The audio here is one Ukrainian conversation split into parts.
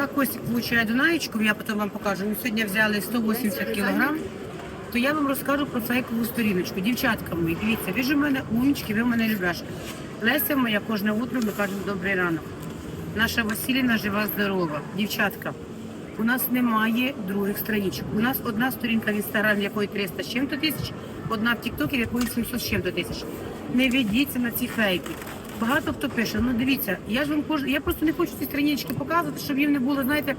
поки Костік получає донаєчку, я потім вам покажу. Ми сьогодні взяли 180 кілограм, то я вам розкажу про фейкову сторіночку. Дівчатка мої, дивіться, ви ж у мене умнички, ви мене любляшки. Леся моя кожне утро ми кажемо добрий ранок. Наша Василіна жива, здорова. Дівчатка, у нас немає других страничок. У нас одна сторінка в інстаграмі, якої 300 з чим-то тисяч, одна в Тіктокі, якої 700 з чим-то тисяч. Не ведіться на ці фейки. Багато хто пише, ну дивіться, я ж вам кож... я просто не хочу ці странички показувати, щоб їм не було, знаєте,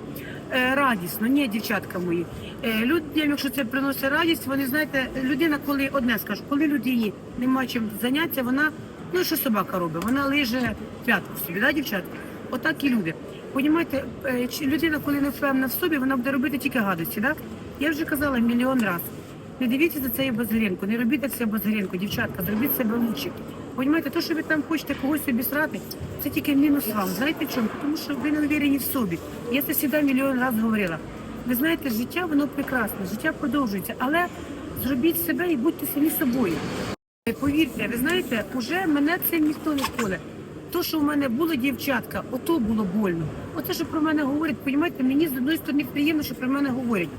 е, радісно. Ні, дівчатка мої. Е, Людям, якщо це приносить радість, вони знаєте, людина, коли одне скажу, коли людині немає чим зайнятися, вона, ну що собака робить, вона лиже п'ятку собі, да, дівчатка? Отак і люди. Понімаєте, е, людина, коли не впевнена в собі, вона буде робити тільки гадості, так? Я вже казала мільйон разів. Не дивіться за цією Базаренко, не робіть це Базаренко, дівчатка, зробіть себе лучше. Понімаєте, то, що ви там хочете когось обісрати, це тільки мінус вам. Знаєте чому? Тому що ви не уверені в собі. Я це завжди мільйон разів говорила. Ви знаєте, життя воно прекрасне, життя продовжується, але зробіть себе і будьте самі собою. Е, Повірте, ви знаєте, уже мене цим ніхто не коле. То, що в мене було дівчатка, ото було больно. Оце, що про мене говорять, понімаєте, мені з одної сторони приємно, що про мене говорять.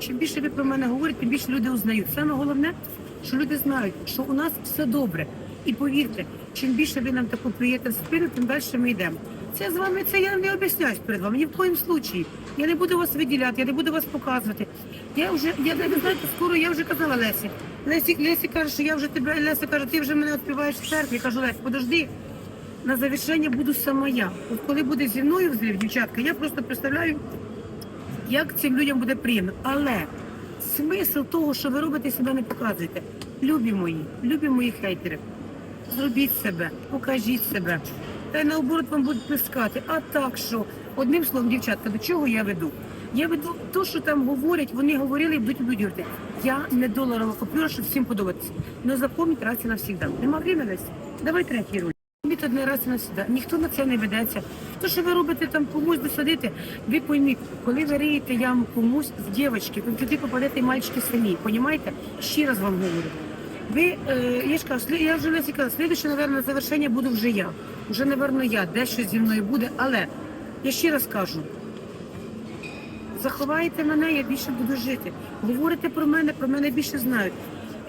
Чим більше ви про мене говорите, тим більше люди узнають. Саме головне, що люди знають, що у нас все добре. І повірте, чим більше ви нам таку приєте в спину, тим далі ми йдемо. Це з вами це я не об'ясняюсь перед вами. Ні в коїм случаї. Я не буду вас виділяти, я не буду вас показувати. Я вже, я ви знаєте, скоро я вже казала Лесі. Лесі, Лесі каже, що я вже тебе, Леся каже, ти вже мене відпіваєш в церкві. Я кажу, Лесь, подожди, на завершення буду сама я. От коли буде зі мною взрив, дівчатка, я просто представляю, як цим людям буде приємно. Але смисл того, що ви робите, себе не показуєте. Любі мої, любі мої хейтери, зробіть себе, покажіть себе. Та й наоборот вам будуть плескати. А так що, одним словом, дівчатка, до чого я веду? Я веду то, що там говорять, вони говорили і будуть говорити. Я не доларова купюра, щоб всім подобатися. Но запомніть раз і навсігда. Нема времени Лесь? Давай третій роль. Пойміть одне раз і навсігда. Ніхто на це не ведеться. То, що ви робите там комусь досадити, ви пойміть, коли ви риєте яму комусь з дівчатки, ви туди попадете мальчики самі. Понімаєте? Ще раз вам говорю. Ви, е, я ж кажу, я вже Лесі казала, слідуще, наверное, завершення буду вже я. Вже, напевно, я, дещо зі мною буде, але я ще раз кажу, заховаєте мене, я більше буду жити. Говорите про мене, про мене більше знають.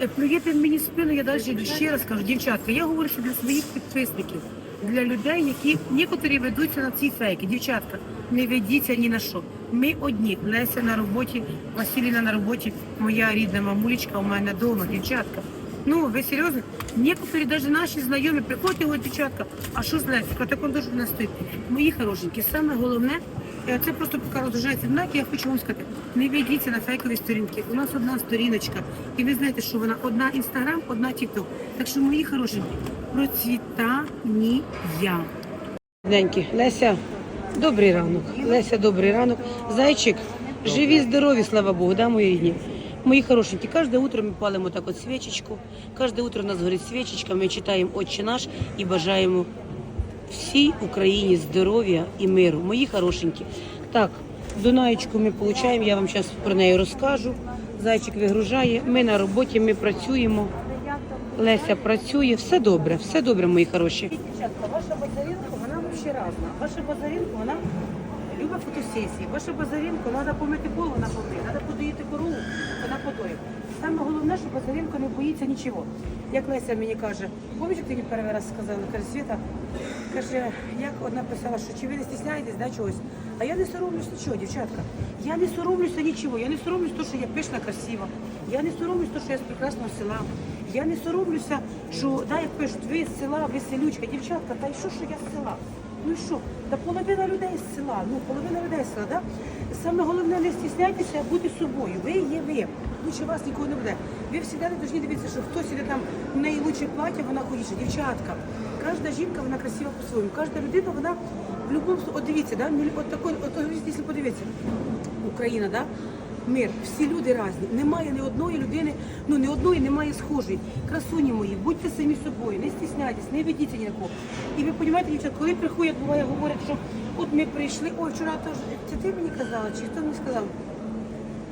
Е, Плюєте мені спину, я далі. Ще раз кажу, дівчатка, я говорю, що для своїх підписників, для людей, які нікотрі ведуться на ці фейки. Дівчатка, не ведіться ні на що. Ми одні. Леся на роботі, Василіна на роботі, моя рідна мамулечка у мене вдома, дівчатка. Ну, ви серйозно? Некоторі, навіть наші знайомі, приходять дівчатка, а що з Лесіка? Так дуже не стоїть. Мої хорошенькі, саме головне, це просто поки розважається знак, я хочу вам сказати, не ведіться на фейкові сторінки. У нас одна сторіночка. І ви знаєте, що вона одна інстаграм, одна тікток. Так що, мої хорошенькі, процвітання. Деньки, Леся, добрий ранок. Леся, добрий ранок. Зайчик, живі, здорові, слава Богу, да, мої рідні. Мої хорошенькі, кожне утро ми палимо так от свічечку. Кожне утро у нас горить свічечка, ми читаємо Отче наш і бажаємо всій Україні здоров'я і миру. Мої хорошенькі. Так, Дунаєчку ми получаємо, я вам зараз про неї розкажу. Зайчик вигружає, ми на роботі, ми працюємо. Леся працює, все добре, все добре, мої хороші. Дівчатка, ваша базаринка, вона взагалі разна. Ваша базаринка, вона любить фотосесії. Ваша базаринка, треба помити пол, вона помиє, треба подоїти корову, вона подоїть. Саме головне, що базаринка не боїться нічого. Як Леся мені каже, пам'ятаєш, як ти перший раз сказала, каже, Світа, каже, як одна писала, що чи ви не стісняєтесь да, чогось? А я не соромлюсь нічого, дівчатка. Я не соромлюся нічого. Я не соромлюсь того, що я пишна, красива. Я не соромлюсь того, що я з прекрасного села. Я не соромлюся, що да, як пишуть, ви з села, ви селючка, дівчатка, та й що, що я з села? Ну і що? Та половина людей з села, ну половина людей з села, да? Саме головне не стісняйтеся, бути собою. Ви є ви. Лучше вас нікого не буде. Ви всі повинні дивитися, що хтось іде там, в неї лучше плаття, вона ходіше. Дівчатка, кожна жінка, вона красива по-своєму. Кожна людина, вона в будь-якому от дивіться, да? от такой, от, якщо подивитися, Україна, да? Мир, всі люди різні. Немає ні одної людини, ну ні одної немає схожої. Красуні мої, будьте самі собою, не стісняйтесь, не ведіться ніякого. І ви розумієте, дівчат, коли приходять, буває, говорять, що от ми прийшли, ой, вчора теж, це ти мені казала, чи хто мені сказав?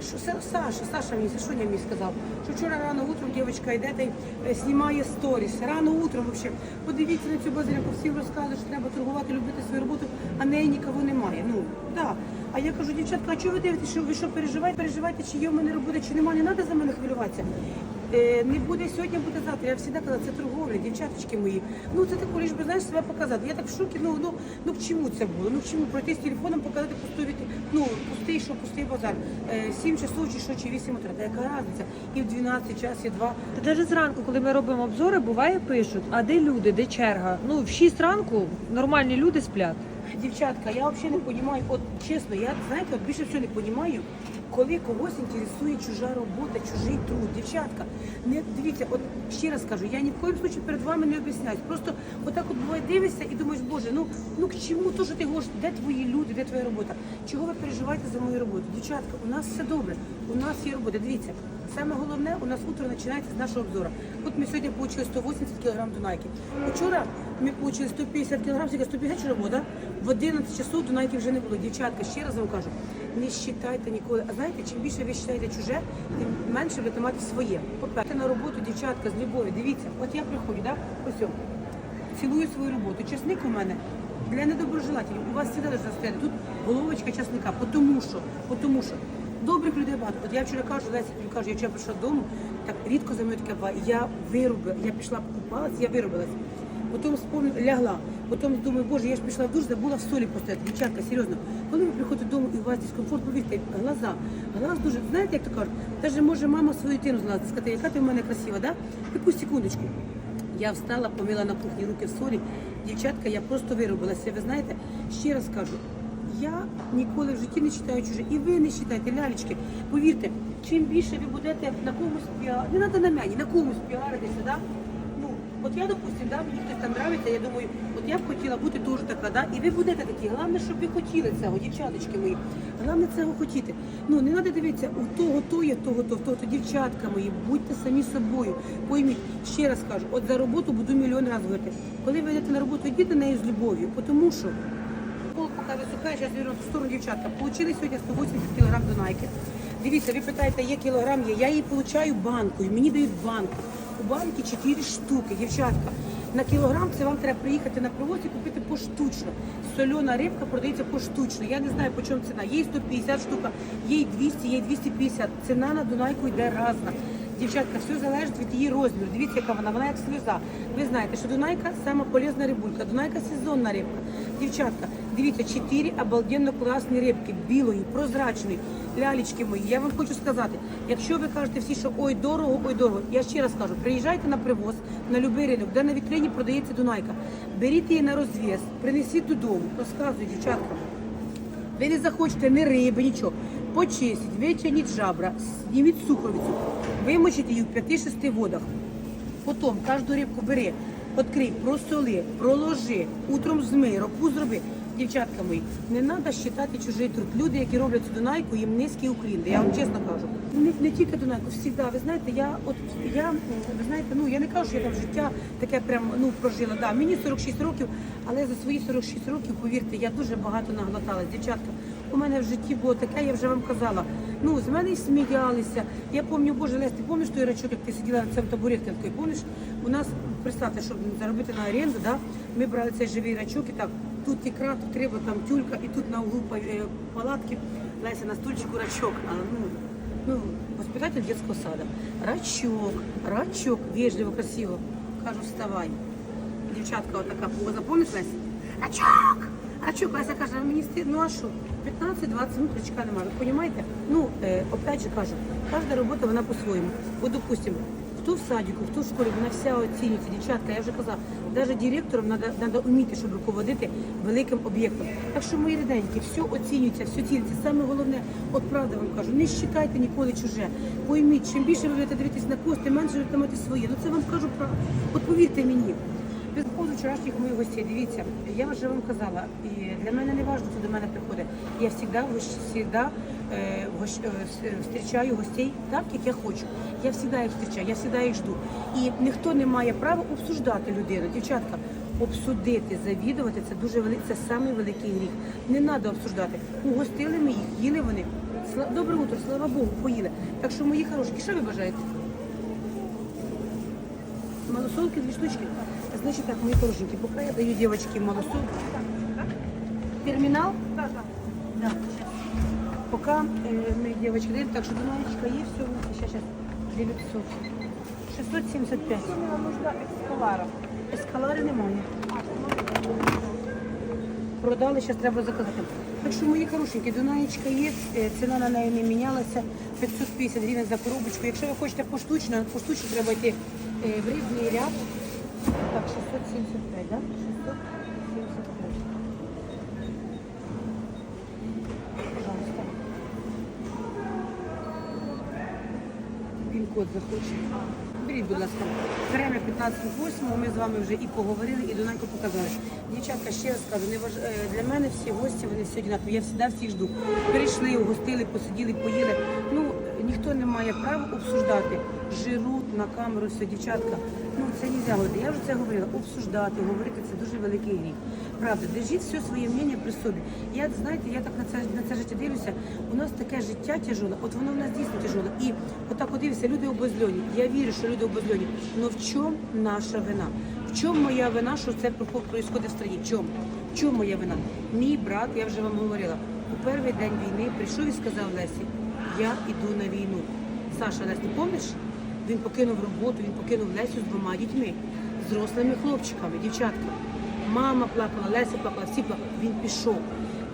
Що Саша, Саша мені, Сашуня мені сказав, що вчора рано утром дівчинка йде та й е, знімає сторіс. Рано утром взагалі. Подивіться на цю базаряку, всім розказує, що треба торгувати, любити свою роботу, а неї нікого немає. Ну, да. А я кажу, дівчатка, а чого ви дивитесь, що ви що переживаєте? Переживаєте, чи є в мене робота, чи нема, не треба за мене хвилюватися. Е, не буде сьогодні, буде завтра. Я завжди казала, це торговля, дівчаточки мої. Ну це таке, лиш би знаєш себе показати. Я так в шокі, ну ну ну к чому це було? Ну к чому пройти з телефоном, показати пусту від... ну пустий, що пустий базар. Е, 7 часов чи що, чи 8 утра. Та яка різниця? І в 12 час, і 2. Та навіть зранку, коли ми робимо обзори, буває пишуть, а де люди, де черга? Ну, в 6 ранку нормальні люди сплять. Дівчатка, я взагалі не розумію, от чесно, я знаєте, от більше всього не розумію, коли когось інтересує чужа робота, чужий труд. Дівчатка, не дивіться, от ще раз кажу, я ні в коїм случаї перед вами не об'ясняюсь. Просто отак от буває дивишся і думаєш, боже, ну ну к чому то, що ти говориш, де твої люди, де твоя робота? Чого ви переживаєте за мою роботу? Дівчатка, у нас все добре, у нас є робота. Дивіться, саме головне, у нас утро починається з нашого обзору. От ми сьогодні отримали 180 кг Дунайки. Вчора ми отримали 150 кг, тільки 150 робота. В 11 часов Дунайки вже не було. Дівчатка, ще раз вам кажу, не считайте ніколи. А знаєте, чим більше ви вважаєте чуже, тим менше будете мати своє. По-перше, на роботу, дівчатка, з любов'ю. Дивіться, от я приходжу, да? ось цілую свою роботу. Чесник у мене для недоброжелателів. У вас должна стояти тут головочка чесника, тому що, тому що добрих людей багато. От я вчора кажу, Леся, тобі кажу, я вчора прийшла додому, так рідко за мною таке буває. Я виробила, я пішла покупалась, я виробилась. Потім вспомнила, лягла. Потім думаю, боже, я ж пішла в душ, забула в солі поставити. Дівчатка, серйозно. Коли ви приходите додому і у вас дискомфорт, повірте, глаза. Глаз дуже, знаєте, як то кажуть, навіть може мама свою дитину злазити, сказати, яка ти в мене красива, да? Яку секундочку. Я встала, помила на кухні руки в солі. Дівчатка, я просто виробилася. Ви знаєте, ще раз кажу, я ніколи в житті не читаю чуже. І ви не читайте, лялечки. Повірте, чим більше ви будете на комусь піар, не треба на мені, на комусь піаритися, да? От я, допустим, да, мені хтось там нравиться, я думаю, от я б хотіла бути теж така, да? і ви будете такі. Головне, щоб ви хотіли цього, дівчаточки мої. Головне цього хотіти. Ну, не треба дивитися, у того то є, того то, того то. Дівчатка мої, будьте самі собою. Пойміть, ще раз кажу, от за роботу буду мільйон разів говорити. Коли ви йдете на роботу, йдіть на неї з любов'ю, тому що поки висухає, зараз верну в сторону дівчатка. Получили сьогодні 180 кг Дунайки. Дивіться, ви питаєте, є кілограм є. Я її получаю банкою, мені дають банку. Банки 4 штуки, дівчатка. На кілограм це вам треба приїхати на привоз і купити поштучно. Сольона рибка продається поштучно. Я не знаю, по чому ціна. Є й 150 штука, є й 200, є й 250. Ціна на Дунайку йде разна. Дівчатка, все залежить від її розміру. Дивіться, яка вона, вона як сльоза. Ви знаєте, що Дунайка сама полезна рибулька, Дунайка сезонна рибка. Дівчатка, дивіться, чотири обалденно класні рибки, білої, прозрачної, лялечки мої. Я вам хочу сказати, якщо ви кажете всі, що ой, дорого, ой, дорого, я ще раз кажу, приїжджайте на привоз, на будь-який ринок, де на вітрині продається Дунайка. Беріть її на розв'яз, принесіть додому, розказуй, дівчатка. Ви не захочете ні риби, нічого. Почистіть, витягніть жабра, зніміть суховицю, вимочіть її в 5-6 водах. Потім кожну рибку бери, відкрий, просоли, проложи, утром змий, року зроби. Дівчатка мої, не треба вважати чужий труд. Люди, які роблять цю Дунайку, їм низький уклін. Я вам чесно кажу. Не, не тільки Дунайку, завжди. Ви знаєте, я от я, ви знаєте, ну я не кажу, що я там життя таке прям ну прожила. Да, мені 46 років, але за свої 46 років, повірте, я дуже багато наглоталась. Дівчатка, у мене в житті було таке, я вже вам казала. Ну, з мене й сміялися. Я пам'ятаю, боже, Лесь, ти пам'ятаєш той рачок, як ти сиділа на цьому табуретці пам'ятаєш? У нас, представте, щоб заробити на оренду, да, ми брали цей живий рачок і так, тут ікра, тут риба, там тюлька, і тут на углу е, палатки, Леся на стульчику рачок. А, ну, ну, воспитатель детского сада. Рачок, рачок, вежливо, красиво. Кажу, вставай. Дівчатка отака, запомниш, Леся? Рачок! Рачок, Леся каже, мені стидно, ну а що? 15-20 минут рачка немає. Ви розумієте? Ну, е, опять же кажу, кожна робота вона по-своєму. От, допустимо, хто в садіку, хто в школі, вона вся оцінюється. Дівчатка, я вже казала, навіть директором треба вміти, щоб руководити великим об'єктом. Так що, мої ріденькі, все оцінюється, все ціниться. Саме головне, от правда вам кажу, не щитайте ніколи чуже. Пойміть, чим більше ви будете дивитись на кошти, менше ви будете мати своє. Ну це вам кажу правду. От повірте мені. Без поводу вчорашніх моїх гостей, дивіться, я вже вам казала, і для мене не важливо, хто до мене приходить. Я завжди, завжди е, е, е, зустрічаю гостей так, як я хочу. Я завжди їх зустрічаю, я завжди їх жду. І ніхто не має права обсуждати людину. Дівчатка, обсудити, завідувати це дуже великий, це самий гріх. Не треба обсуждати. Угостили ми їх, їли вони. Добре утро, слава Богу, поїли. Так що, мої хороші, що ви бажаєте? Малосолки, дві штучки. Значит так, мои хорошенькие, пока я даю девочке малосолки. Терминал? Да, да. Да. поки е, ми, дівчатки, дивимося, так що Дунаєчка є, все, зараз, зараз, 900. 675. Нам нужна ескалара. Ескалари немає. Продали, зараз треба заказати. Так що, мої хорошенькі, Дунаєчка є, е, ціна на неї не мінялася, 550 гривень за коробочку. Якщо ви хочете поштучно, поштучно треба йти е, в різний ряд. Так, 675. Да? 675. Пожалуйста. Пін-код захоче. Беріть, будь ласка. Время 15.08, ми з вами вже і поговорили, і Донайко показали. Дівчатка, ще раз кажу, не важ... е, для мене всі гості, вони всі однакові. Я завжди всіх жду. Прийшли, угостили, посиділи, поїли. Ну, має права обсуждати. Жируть на камеру, все, дівчатка. Ну, це не говорити. Я вже це говорила. Обсуждати, говорити це дуже великий гріх. Правда, держіть все своє мнення при собі. Я, знаєте, я так на це, на це життя дивлюся. У нас таке життя тяжеле, от воно в нас дійсно тяжеле. І отак от дивишся, люди обозльоні. Я вірю, що люди обозльоні. Але в чому наша вина? В чому моя вина, що це відбувається в країні? В чому? В чому моя вина? Мій брат, я вже вам говорила, у перший день війни прийшов і сказав Лесі, я йду на війну. Саша, Лесь, ти? Він покинув роботу, він покинув Лесю з двома дітьми, зрослими хлопчиками, дівчатка. Мама плакала, Леся плакала, всі плакали. Він пішов.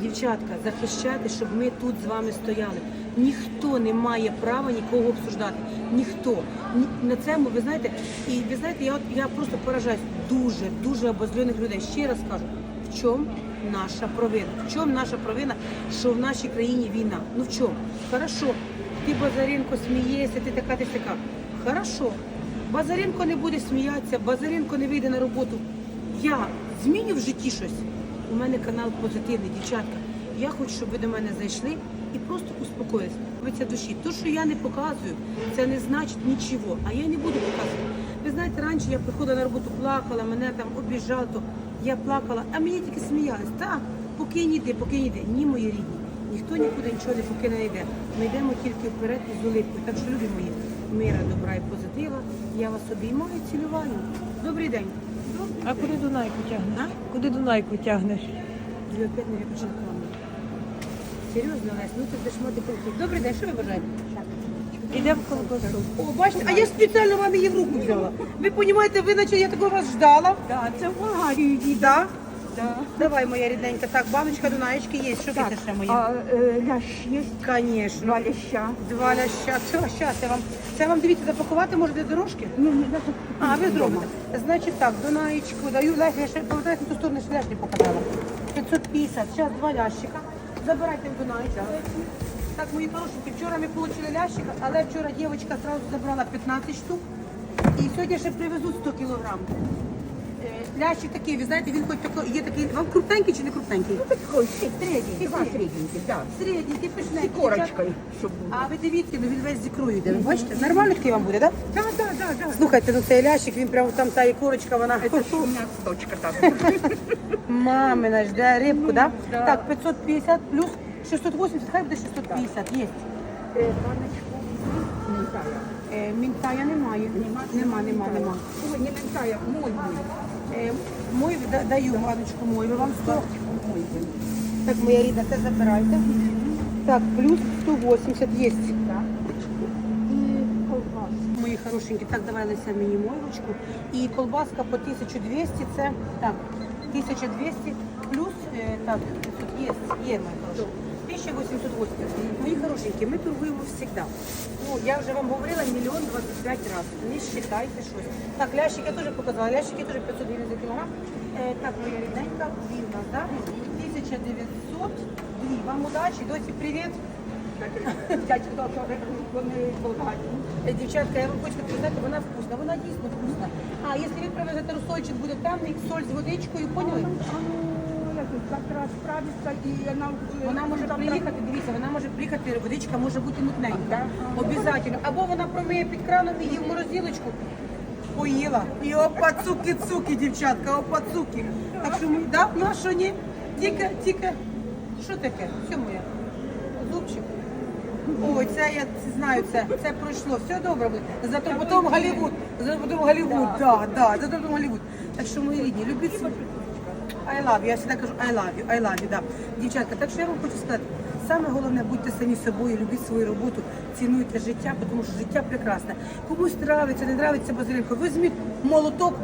Дівчатка, захищати, щоб ми тут з вами стояли. Ніхто не має права нікого обсуждати. Ніхто. Ні- На цьому, ви знаєте, і ви знаєте, я от я просто поражаюсь дуже, дуже обозлених людей. Ще раз кажу, в чому наша провина? В чому наша провина, що в нашій країні війна? Ну в чому? Хорошо, ти Базаренко смієшся, ти така, ти така. Хорошо. Базаренко не буде сміятися, Базаренко не вийде на роботу. Я зміню в житті щось. У мене канал позитивний, дівчатка. Я хочу, щоб ви до мене зайшли і просто успокоїлися. Це душі. То, що я не показую, це не значить нічого. А я не буду показувати. Ви знаєте, раніше я приходила на роботу, плакала, мене там обіжали, то я плакала, а мені тільки сміялись. Так, поки не йди, поки не. Ні, мої рідні. Ніхто нікуди нічого не поки не йде. Ми йдемо тільки вперед і з улипкою. Так що, люди мої, мира, добра і позитива. Я вас обіймаю, цілюваю. Добрий день. А куди Дунайку тягнеш? А? Куди Дунайку тягнеш? Ви опять не камеру. Серйозно, Лесь, ну ти будеш мати конфлікт. Добрий день, що ви бажаєте? Іде в колбасу. О, бачите, а я спеціально вам її в руку взяла. Ви розумієте, ви наче я такого вас ждала. Да, це в Болгарію їде. Да? Да. Давай, моя рідненька. Так, баночка Дунаєчки є. Що Так, ще моє? а е, лящ є, Звісно. два ляща. Два ляща. Все, щас я вам. Це вам дивіться, запакувати можете дорожки? Ні, ні, да, А, ви зробите. Значить так, Дунаєчку даю Лесь, я ще повертаюся на ту сторону, що Лесь не показала. 550, зараз два лящика. Забирайте в Дунаєчку. Так, мої хорошенькі, вчора ми отримали лящика, але вчора дівчинка одразу забрала 15 штук. І сьогодні ще привезуть 100 кілограм. Лящик такий, ви знаєте, він хоч такий, є такий, вам крупненький чи не крупненький? Такой середненький, два середненький, да. Середній, З пишненький. корочкою, щоб був. А ви дивіться, ну він весь з ікрою йде. Ви бачите? Нормально такий вам буде, так? Да? Да, да, да, да. Слухайте, ну цей лящик, він прямо там та і корочка, вона. Это что у меня дочка там. Мамина жде рибку, да? да. Так, 550 плюс 680, хай буде 650, є. Е, Баночку. Ментая. Е, мінтая немає. Нема, нема, нема. нема. Ой, не ментая, мой мой. Е, да- даю баночку мою вам 100. Мой мой. Так, моя рідна, це забирайте. Так, плюс 180 є. Мої хорошенькі, так давай Леся мені мойлочку. І колбаска по 1200, це так, 1200 плюс, е, так, тут є, є мої хороші. 1880. Мої хорошенькі, ми торгуємо завжди. Ну, я вже вам говорила мільйон 25 разів. Не считайте щось. Так, лящик я теж показала. Лящики теж 500 гривень за кілограм. Е, так, моя рідненька, нас, да? 1900. Дві. Вам удачі, доці, привіт. Дівчатка, я вам хочу сказати, вона вкусна, вона дійсно вкусна. А якщо ви привезете розсольчик, буде темний, соль з водичкою, поняли? Завтра справиться і вона... Вона може завтра- приїхати, дивіться, вона може приїхати, водичка може бути мутненька. Обязательно. Або вона промиє під краном її в морозилочку. Поїла. І опа цуки-цуки, дівчатка, опа цуки. Так що ми, да, ну а що ні? Тільки, тільки, що таке? Все моє. Зубчик. Ой, це я знаю, це, це пройшло. Все добре буде. Зато потім Голлівуд. Зато потім Голлівуд, да, да, зато потім Голлівуд. Так що, мої рідні, любіть себе. I love you, я завжди кажу I love you, I love you, да. Дівчатка, так що я вам хочу сказати, саме головне, будьте самі собою, любіть свою роботу, цінуйте життя, тому що життя прекрасне. Комусь нравиться, не нравиться Базаренко. Візьміть молоток,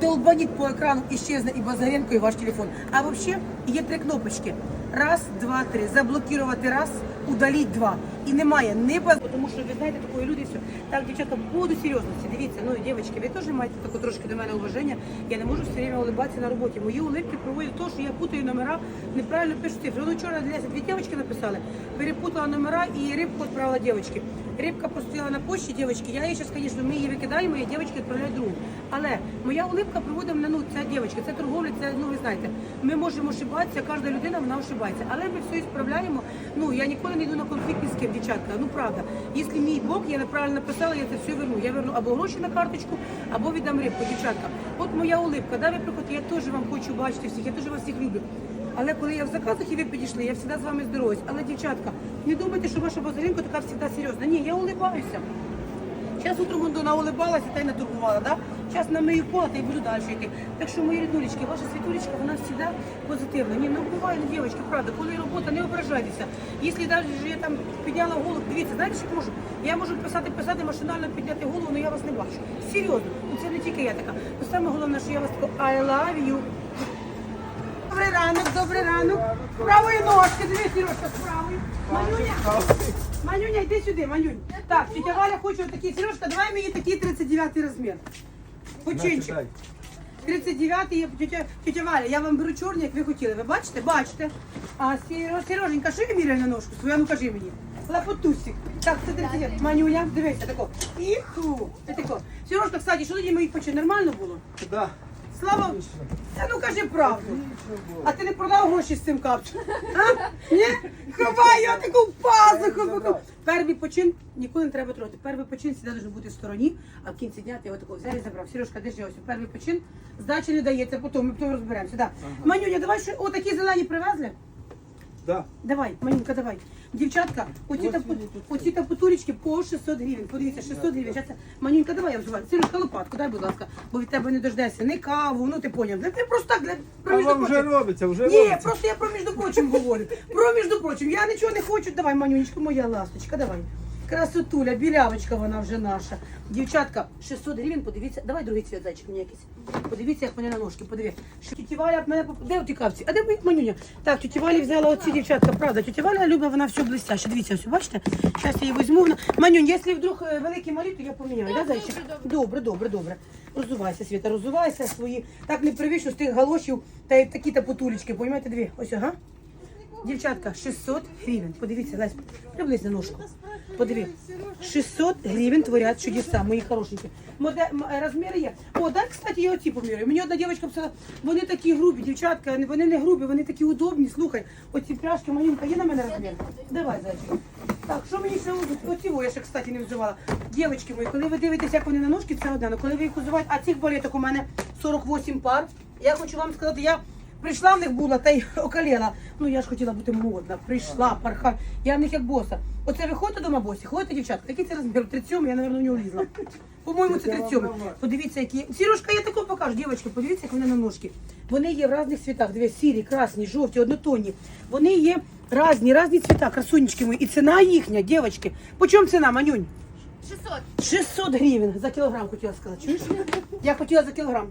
долбаніть по екрану, і щезне і Базаренко, і ваш телефон. А взагалі є три кнопочки. Раз, два, три. Заблокувати раз, удаліть два. І немає не баз... Тому що ви знаєте, такої люди все. Так, дівчата, по поводу серйозності. Дивіться, ну дівчатки, ви теж маєте таке трошки до мене уваження. Я не можу все время улыбатися на роботі. Мої улыбки проводять то, що я путаю номера, неправильно пишу цифри. Ну вчора для дві дівчатки написали, перепутала номера і рибку відправила дівчатки. Рибка постояла на почті, дівчатки. Я її зараз, звісно, ми її викидаємо, і дівчатки відправляють другу. Але моя улыбка проводить мене, ну, ця дівчатка, це торговля, це, ну ви знаєте, ми можемо ошибатися, кожна людина вона ошибається. Але ми все справляємо. Ну, я ніколи не йду на конфлікт ні з ким, дівчатка. Ну правда. Якщо мій Бог, я неправильно написала, я це все верну. Я верну або гроші на карточку, або віддам рибку, дівчатка. От моя улипка, да, ви приходите, я теж вам хочу бачити всіх, я теж вас всіх люблю. Але коли я в заказах і ви підійшли, я завжди з вами здороваюсь. Але, дівчатка, не думайте, що ваша базаринка така завжди серйозна. Ні, я улибаюся. Зараз утром вона наулибалася та й натурбувала, да? Зараз намию пола та й буду далі йти. Так що, мої рідулечки, ваша світулечка, вона завжди позитивна. Ні, ну буває, ну, дівчатки, правда, коли робота, не ображайтеся. Якщо навіть я там підняла голову, дивіться, знаєте, що можу? Я можу писати, писати, машинально підняти голову, але я вас не бачу. Серйозно, це не тільки я така. Саме головне, що я вас така I love you. Добрий ранок, добрий ранок. Правої ножки, дивись, Сережка, з правої. Манюня, Манюня, йди сюди, Манюнь. Так, тетя Валя хоче отакий. Сережка, давай мені такий 39 розмір. Починчик. 39 є тетя, тетя Валя, я вам беру чорний, як ви хотіли. Ви бачите? Бачите. А Сереж- Сереженька, що я міряю на ножку свою? А Ну кажи мені. Лапотусик. Так, це 39. Манюня, дивися, тако. Іху. Тако. Сережка, кстати, що тоді моїх поче нормально було? Да. Слава. Та ну кажи правду. А ти не продав гроші з цим капчем? А? Ні? Ховай я таку пазуху. Перший почин ніколи не треба трогати. Перший почин завжди має бути в стороні, а в кінці дня ти його такого взяв і забрав. Сережка, де ж ось. Перший почин. Здачі не дається, потім ми потім розберемося. Да. Манюня, давай що отакі зелені привезли. Да. Давай, Манюка, давай. Дівчатка, оці та, оці та потулечки по 600 гривень. Подивіться, 600 гривень. Щас Манюнька, давай я вживаю. Сережка, лопатку, дай, будь ласка, бо від тебе не дождешся. Не каву, ну ти поняв. Ти просто так, для, А вам вже прочим. робиться, вже Ні, робиться. просто я про між прочим говорю. Про між прочим. Я нічого не хочу. Давай, Манюнечка, моя ласточка, давай. Красотуля, білявочка вона вже наша. Дівчатка, 600 гривень, подивіться. Давай другий цвіт, зайчик мені якийсь. Подивіться, як мене на ножки, подиви. Що Тіті Валя мене... Де ті капці? А де моя Манюня? Так, тіті Валя взяла оці дівчатка, правда. Тіті Валя любить, вона все блестяще. Дивіться, ось, бачите? Зараз я її візьму. Манюнь, якщо вдруг е, великі малі, то я поміняю, да, зайчик? Добре, добре, добре. Розувайся, Світа, розувайся свої. Так не привично з тих галошів та й такі та потулечки, понімаєте, дві. Ось, ага. Дівчатка, 600 гривень. Подивіться, Лесь, приблизь на ножку. Подиви. 600 гривень творять чудеса, мої хорошенькі. Моде, розміри є. О, дай, кстати, я оці поміряю. Мені одна дівчинка писала, вони такі грубі, дівчатка, вони не грубі, вони такі удобні. Слухай, оці пряжки, Манюнка, є на мене розмір? Давай, зайчик. Так, що мені ще? Оці я ще, кстати, не взувала. Дівчатки мої, коли ви дивитесь, як вони на ножки, це одне. Коли ви їх узуваєте, а цих балеток у мене 48 пар. Я хочу вам сказати, я Прийшла в них була та й окаліла. Ну я ж хотіла бути модна. Прийшла, парха. Я в них як боса. Оце ви ходите дома босі, ходите, дівчатка. Який це розмір? 37, я, мабуть, в нього влізла. По-моєму, це 37. Подивіться, які. Сережка, я таку покажу, дівчатки, подивіться, як вони на ножки. Вони є в різних цвітах. Дивіться, сірі, красні, жовті, однотонні. Вони є різні, різні цвіта, красунечки мої. І ціна їхня, дівчатки. По чому ціна, Манюнь? 600. 600 гривень за кілограм хотіла сказати. Чуєш? Я хотіла за кілограм.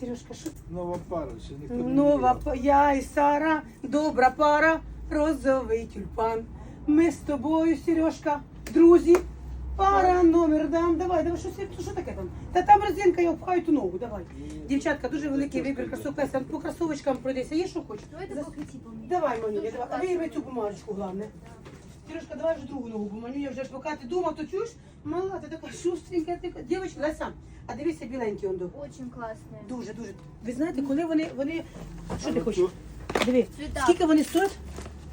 Сережка, що Нова пара, ще ніхто не Нова па- я і Сара, добра пара, розовий тюльпан. Ми з тобою, Сережка, друзі. Пара номер дам. Давай, давай, що, це- що таке там? Та там резинка, я впхаю ту ногу, давай. Дівчатка, дуже великий вибір кросовок. Леся, по кросовочкам пройдися. Є що хочеш? Давайте За- поки ці поміряємо. Давай, Манюня, давай. А вийми цю бумажечку, головне. Сережка, давай вже другу ногу, бо Манюня вже ж поки ти думав, то чуєш? Мала, ти така шустренька, ти. Дівчатка, Леся, а дивися біленький он до. Очень классные. Дуже, дуже. Ви знаєте, коли вони, вони... Що ти хочеш? Диви, Цвіта. скільки вони стоять?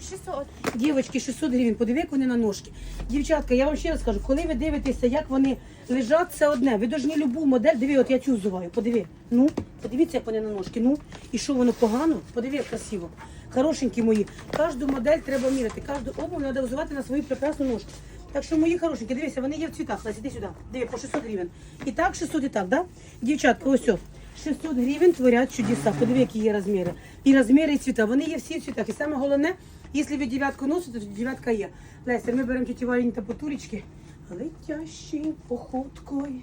600. Дівчатки, 600 гривень, подиви, як вони на ножки. Дівчатка, я вам ще раз кажу, коли ви дивитеся, як вони лежать, це одне. Ви повинні любу модель, диви, от я цю взуваю, подиви. Ну, подивіться, як вони на ножки. Ну, і що воно погано? Подиви, як красиво. Хорошенькі мої. Кожну модель треба міряти, кожну обувь треба взувати на свою прекрасну ножку. Так що мої хорошенькі, дивіться, вони є в цвітах. Лесь, іди сюди. Диви, по 600 гривень. І так 600, і так, да? Дівчатка, ось о. 600 гривень творять чудеса. Подиви, які є розміри. І розміри, і цвіта. Вони є всі в цвітах. І саме головне, Якщо ви дев'ятку носите, то дев'ятка є. Леся, ми беремо тіті Валіні та потулечки. Летящий походкою.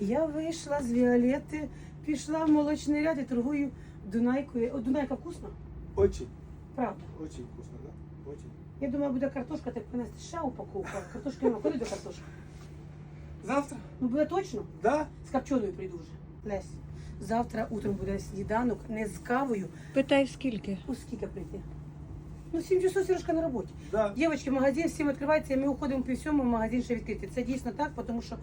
Я вийшла з Віолети, пішла в молочний ряд і торгую Дунайкою. О, Дунайка вкусна? Очень, Правда. очень вкусно, да? Очень. Я думаю, буде картошка, так принести ще упаковка. Картошки нема. Коли до картошки? Завтра? Ну буде точно? Да? З копченою прийду вже. Лесь. Завтра утром буде сніданок не з кавою. Питай скільки? Ну скільки прийти? Ну, 7 часов Сережка на роботі. Да. Дівчатки, магазин всім відкривається, і ми уходимо пів сьомого, магазин ще відкритий. Це дійсно так, тому що,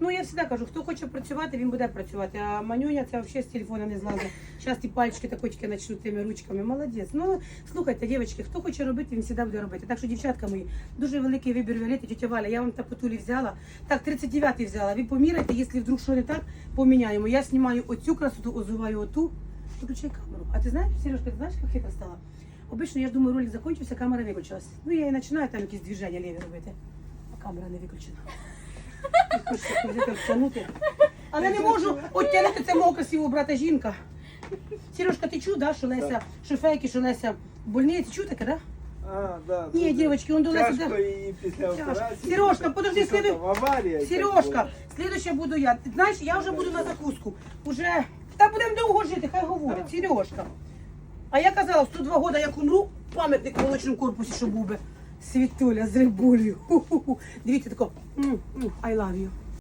ну я завжди кажу, хто хоче працювати, він буде працювати. А манюня це взагалі з телефона не злазить. Зараз ті пальчики такочки почнуть тими ручками. Молодець. Ну, слухайте, дівчатки, хто хоче робити, він завжди буде робити. Так що, дівчатка мої, дуже великий вибір віолети, тетя Валя, я вам та потулі взяла. Так, 39-й взяла. Ви поміряйте, якщо вдруг що не так, поміняємо. Я знімаю оцю красоту, озуваю оту. Виключай камеру. А ти знаєш, Сережка, ти знаєш, як хитра стала? Обично, я ж думаю, ролик закінчився, камера виключилась. Ну, я і починаю там якісь движення ліві робити. А камера не виключена. Хочеться взяти. Але не можу оттягнути це мого красивого брата жінка. Сережка, ти чув, да, що Леся, що фейки, що Леся в больниці, чув таке, да? А, да. Ні, дівчатки, он до Лесі. Тяжко да. після Тяжко. операції. Сережка, подожди, Що там, аварія. якась Сережка, слідуюча буду я. Ти знаєш, я вже буду на закуску. Уже та будемо довго жити, хай говорить. Сережка. А я казала, в 102 года як умру, пам'ятник в молочному корпусі, що був би. Світуля з рибулею. Дивіться тако. I love you.